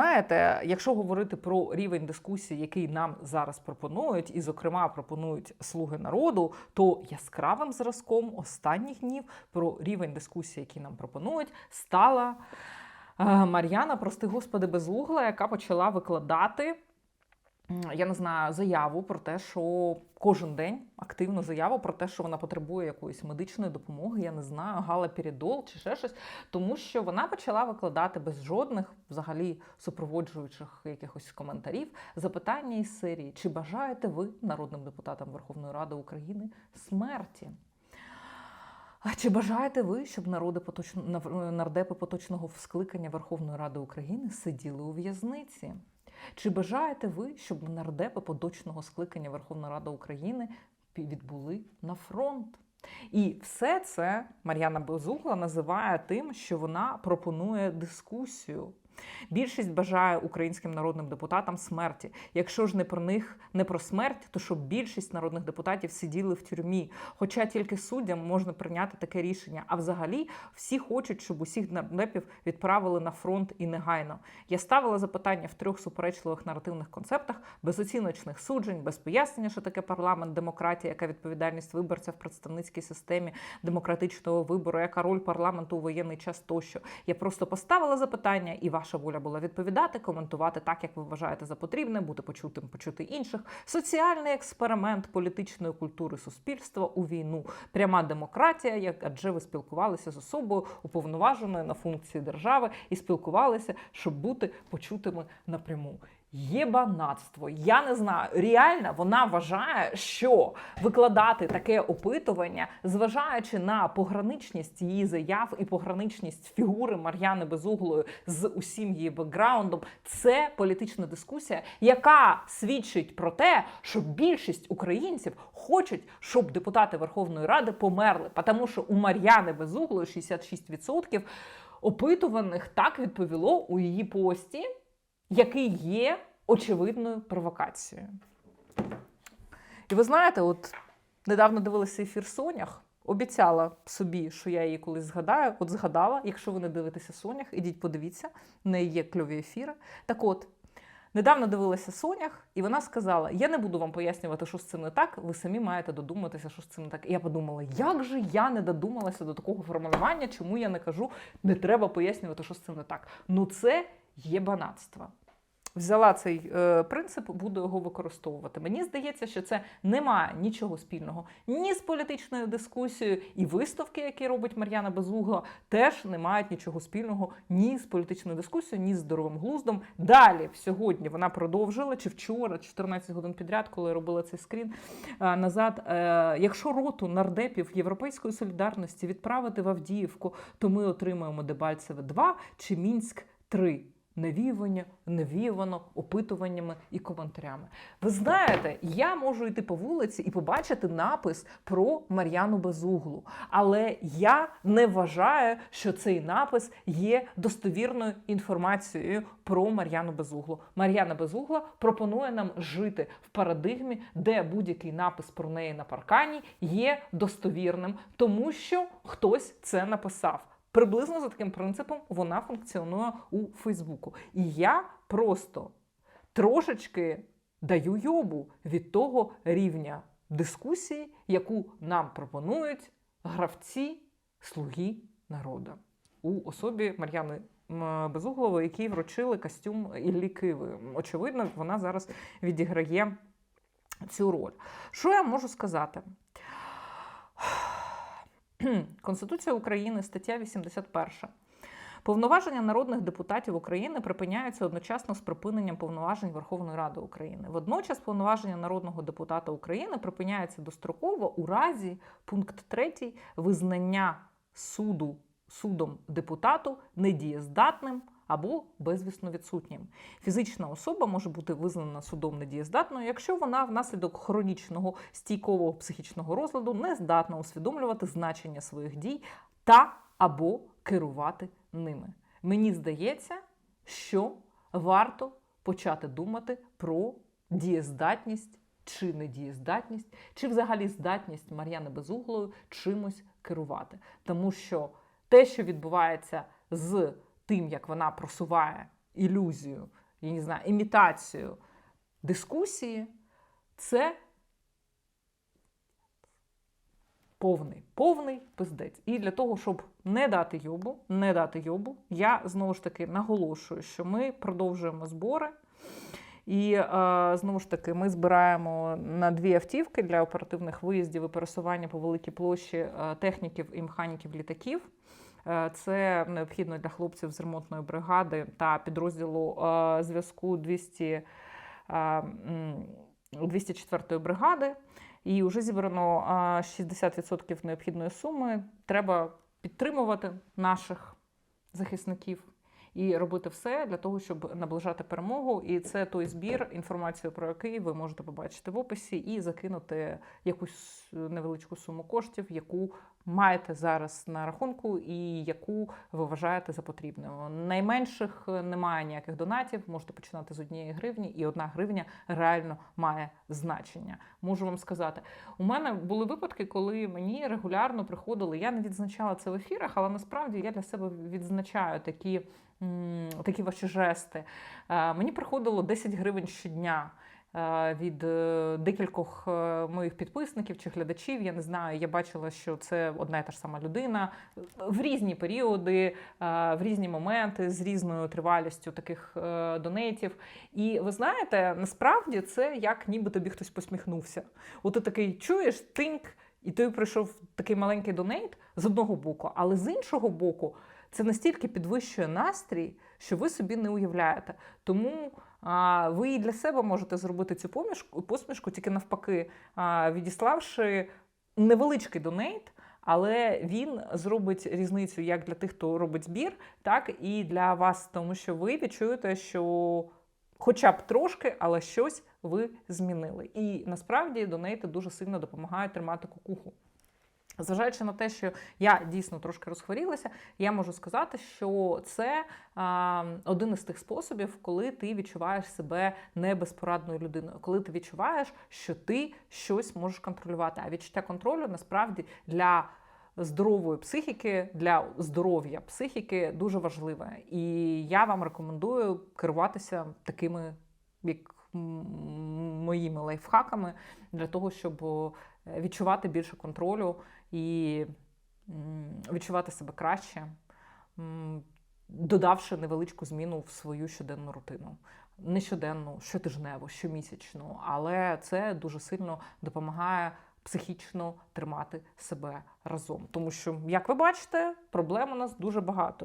знаєте, якщо говорити про рівень дискусії, який нам зараз пропонують, і, зокрема, пропонують слуги народу, то яскравим зразком останніх днів про рівень дискусії, який нам пропонують, стала е, Мар'яна, прости господи, безугла, яка почала викладати. Я не знаю заяву про те, що кожен день активну заяву про те, що вона потребує якоїсь медичної допомоги. Я не знаю, галаперидол чи ще щось, тому що вона почала викладати без жодних взагалі супроводжуючих якихось коментарів запитання із серії: чи бажаєте ви народним депутатам Верховної Ради України смерті? А чи бажаєте ви, щоб народи поточно нар- нардепи поточного скликання Верховної Ради України сиділи у в'язниці? Чи бажаєте ви, щоб нардепи поточного скликання Верховної Ради України відбули на фронт? І все це Мар'яна Безугла називає тим, що вона пропонує дискусію. Більшість бажає українським народним депутатам смерті. Якщо ж не про них, не про смерть, то щоб більшість народних депутатів сиділи в тюрмі. Хоча тільки суддям можна прийняти таке рішення. А взагалі всі хочуть, щоб усіх нардепів відправили на фронт і негайно. Я ставила запитання в трьох суперечливих наративних концептах, без оціночних суджень, без пояснення, що таке парламент, демократія, яка відповідальність виборця в представницькій системі демократичного вибору, яка роль парламенту у воєнний час тощо. Я просто поставила запитання, і ваша воля була відповідати, коментувати так, як ви вважаєте за потрібне, бути почутим, почути інших. Соціальний експеримент політичної культури суспільства у війну, пряма демократія, як адже ви спілкувалися з особою уповноваженою на функції держави і спілкувалися, щоб бути почутими напряму. Єбанатство. Я не знаю. Реально вона вважає, що викладати таке опитування, зважаючи на пограничність її заяв і пограничність фігури Мар'яни Безуглої з усім її бекграундом, це політична дискусія, яка свідчить про те, що більшість українців хочуть, щоб депутати Верховної Ради померли, тому що у Мар'яни Безуглої 66% опитуваних так відповіло у її пості який є очевидною провокацією. І ви знаєте, от недавно дивилася ефір Сонях, обіцяла собі, що я її колись згадаю. От згадала, якщо ви не дивитеся Сонях, ідіть подивіться, в неї є кльові ефіри. Так от, недавно дивилася Сонях, і вона сказала: Я не буду вам пояснювати, що з цим не так, ви самі маєте додуматися, що з цим не так. І я подумала, як же я не додумалася до такого формулювання, чому я не кажу, не треба пояснювати, що з цим не так. Ну це є банатство. Взяла цей е, принцип, буду його використовувати. Мені здається, що це не має нічого спільного ні з політичною дискусією, і виставки, які робить Мар'яна Безугла, теж не мають нічого спільного ні з політичною дискусією, ні з здоровим глуздом. Далі сьогодні вона продовжила, чи вчора, 14 годин підряд, коли робила цей скрін е, назад. Е, якщо роту нардепів Європейської солідарності відправити в Авдіївку, то ми отримаємо Дебальцеве 2 чи Мінськ 3 навіювання, навіювано опитуваннями і коментарями. Ви знаєте, я можу йти по вулиці і побачити напис про Мар'яну Безуглу, але я не вважаю, що цей напис є достовірною інформацією про Мар'яну Безуглу. Мар'яна Безугла пропонує нам жити в парадигмі, де будь-який напис про неї на паркані є достовірним, тому що хтось це написав. Приблизно за таким принципом вона функціонує у Фейсбуку. І я просто трошечки даю йобу від того рівня дискусії, яку нам пропонують гравці слуги народу у особі Мар'яни м, Безуглової, якій вручили костюм Іллі Киви. Очевидно, вона зараз відіграє цю роль. Що я можу сказати? Конституція України, стаття 81. Повноваження народних депутатів України припиняються одночасно з припиненням повноважень Верховної Ради України. Водночас повноваження народного депутата України припиняються достроково у разі пункт 3 визнання суду судом депутату недієздатним або безвісно відсутнім. Фізична особа може бути визнана судом недієздатною, якщо вона внаслідок хронічного стійкового психічного розладу не здатна усвідомлювати значення своїх дій та або керувати ними. Мені здається, що варто почати думати про дієздатність чи недієздатність, чи взагалі здатність Мар'яни Безуглої чимось керувати. Тому що те, що відбувається з тим, як вона просуває ілюзію, я не знаю, імітацію дискусії, це повний, повний пиздець. І для того, щоб не дати йобу, не дати йобу, я знову ж таки наголошую, що ми продовжуємо збори. І е, знову ж таки, ми збираємо на дві автівки для оперативних виїздів і пересування по великій площі е, техніків і механіків літаків. Е, Це необхідно для хлопців з ремонтної бригади та підрозділу е, зв'язку 200, е, 204-ї бригади. І вже зібрано е, 60% необхідної суми. Треба підтримувати наших захисників і робити все для того, щоб наближати перемогу. І це той збір, інформацію про який ви можете побачити в описі, і закинути якусь невеличку суму коштів, яку маєте зараз на рахунку, і яку ви вважаєте за потрібною. Найменших немає ніяких донатів. Можете починати з однієї гривні, і одна гривня реально має значення. Можу вам сказати, у мене були випадки, коли мені регулярно приходили. Я не відзначала це в ефірах, але насправді я для себе відзначаю такі, такі ваші жести. Е, Мені приходило 10 гривень щодня. Е, Від е, декількох е, моїх підписників чи глядачів, я не знаю. Я бачила, що це одна і та ж сама людина в різні періоди, в різні моменти з різною тривалістю таких донейтів. І ви знаєте, насправді це як ніби тобі хтось посміхнувся. От ти такий чуєш тинк, і тобі прийшов такий маленький донейт з одного боку, але з іншого боку, це настільки підвищує настрій, що ви собі не уявляєте. Тому ви і для себе можете зробити цю помішку, посмішку, тільки навпаки, відіславши невеличкий донейт. Але він зробить різницю як для тих, хто робить збір, так і для вас, тому що ви відчуєте, що хоча б трошки, але щось ви змінили. І насправді донейти дуже сильно допомагають тримати кукуху. Зважаючи на те, що я дійсно трошки розхворілася, я можу сказати, що це а, один із тих способів, коли ти відчуваєш себе не безпорадною людиною, коли ти відчуваєш, що ти щось можеш контролювати. А відчуття контролю насправді для здорової психіки, для здоров'я психіки дуже важливе. І я вам рекомендую керуватися такими, як моїми лайфхаками, для того, щоб відчувати більше контролю і відчувати себе краще, додавши невеличку зміну в свою щоденну рутину. Не щоденну, щотижневу, щомісячну, але це дуже сильно допомагає психічно тримати себе разом. Тому що, як ви бачите, проблем у нас дуже багато.